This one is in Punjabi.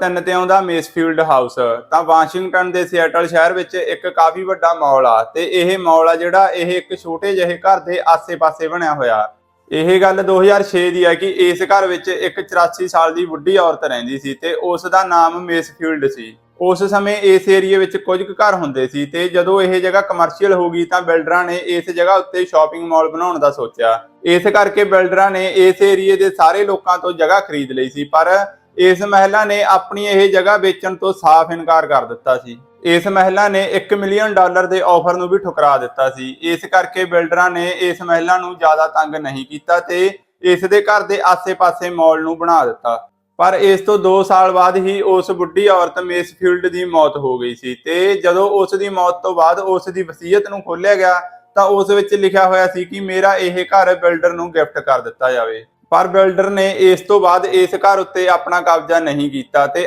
ਤਿੰਨ ਤੇ ਆਉਂਦਾ ਮੇਸਫੀਲਡ ਹਾਊਸ ਤਾਂ ਵਾਸ਼ਿੰਗਟਨ ਦੇ ਸਿਐਟਲ ਸ਼ਹਿਰ ਵਿੱਚ ਇੱਕ ਕਾਫੀ ਵੱਡਾ ਮਾਲ ਆ ਤੇ ਇਹ ਮਾਲ ਆ ਜਿਹੜਾ ਇਹ ਇੱਕ ਛੋਟੇ ਜਿਹੇ ਘਰ ਦੇ ਆਸੇ-ਪਾਸੇ ਬਣਿਆ ਹੋਇਆ। ਇਹ ਗੱਲ 2006 ਦੀ ਹੈ ਕਿ ਇਸ ਘਰ ਵਿੱਚ ਇੱਕ 84 ਸਾਲ ਦੀ ਬੁੱਢੀ ਔਰਤ ਰਹਿੰਦੀ ਸੀ ਤੇ ਉਸ ਦਾ ਨਾਮ ਮੇਸਫੀਲਡ ਸੀ। ਉਸ ਸਮੇਂ ਇਸ ਏਰੀਏ ਵਿੱਚ ਕੁਝ ਕੁ ਘਰ ਹੁੰਦੇ ਸੀ ਤੇ ਜਦੋਂ ਇਹ ਜਗ੍ਹਾ ਕਮਰਸ਼ੀਅਲ ਹੋ ਗਈ ਤਾਂ ਬਿਲਡਰਾਂ ਨੇ ਇਸ ਜਗ੍ਹਾ ਉੱਤੇ ਸ਼ਾਪਿੰਗ ਮਾਲ ਬਣਾਉਣ ਦਾ ਸੋਚਿਆ। ਇਸ ਕਰਕੇ ਬਿਲਡਰਾਂ ਨੇ ਇਸ ਏਰੀਏ ਦੇ ਸਾਰੇ ਲੋਕਾਂ ਤੋਂ ਜਗ੍ਹਾ ਖਰੀਦ ਲਈ ਸੀ ਪਰ ਇਸ ਮਹਿਲਾ ਨੇ ਆਪਣੀ ਇਹ ਜਗ੍ਹਾ ਵੇਚਣ ਤੋਂ ਸਾਫ਼ ਇਨਕਾਰ ਕਰ ਦਿੱਤਾ ਸੀ। ਇਸ ਮਹਿਲਾ ਨੇ 1 ਮਿਲੀਅਨ ਡਾਲਰ ਦੇ ਆਫਰ ਨੂੰ ਵੀ ਠੁਕਰਾ ਦਿੱਤਾ ਸੀ। ਇਸ ਕਰਕੇ ਬਿਲਡਰਾਂ ਨੇ ਇਸ ਮਹਿਲਾ ਨੂੰ ਜ਼ਿਆਦਾ ਤੰਗ ਨਹੀਂ ਕੀਤਾ ਤੇ ਇਸ ਦੇ ਘਰ ਦੇ ਆਸੇ-ਪਾਸੇ ਮਾਲ ਨੂੰ ਬਣਾ ਦਿੱਤਾ। ਪਰ ਇਸ ਤੋਂ 2 ਸਾਲ ਬਾਅਦ ਹੀ ਉਸ ਬੁੱਢੀ ਔਰਤ ਮੇਸਫੀਲਡ ਦੀ ਮੌਤ ਹੋ ਗਈ ਸੀ ਤੇ ਜਦੋਂ ਉਸ ਦੀ ਮੌਤ ਤੋਂ ਬਾਅਦ ਉਸ ਦੀ ਵਸੀਅਤ ਨੂੰ ਖੋਲ੍ਹਿਆ ਗਿਆ ਤਾਂ ਉਸ ਵਿੱਚ ਲਿਖਿਆ ਹੋਇਆ ਸੀ ਕਿ ਮੇਰਾ ਇਹ ਘਰ ਬਿਲਡਰ ਨੂੰ ਗਿਫਟ ਕਰ ਦਿੱਤਾ ਜਾਵੇ। ਪਰ ਬਿਲਡਰ ਨੇ ਇਸ ਤੋਂ ਬਾਅਦ ਇਸ ਘਰ ਉੱਤੇ ਆਪਣਾ ਕਬਜ਼ਾ ਨਹੀਂ ਕੀਤਾ ਤੇ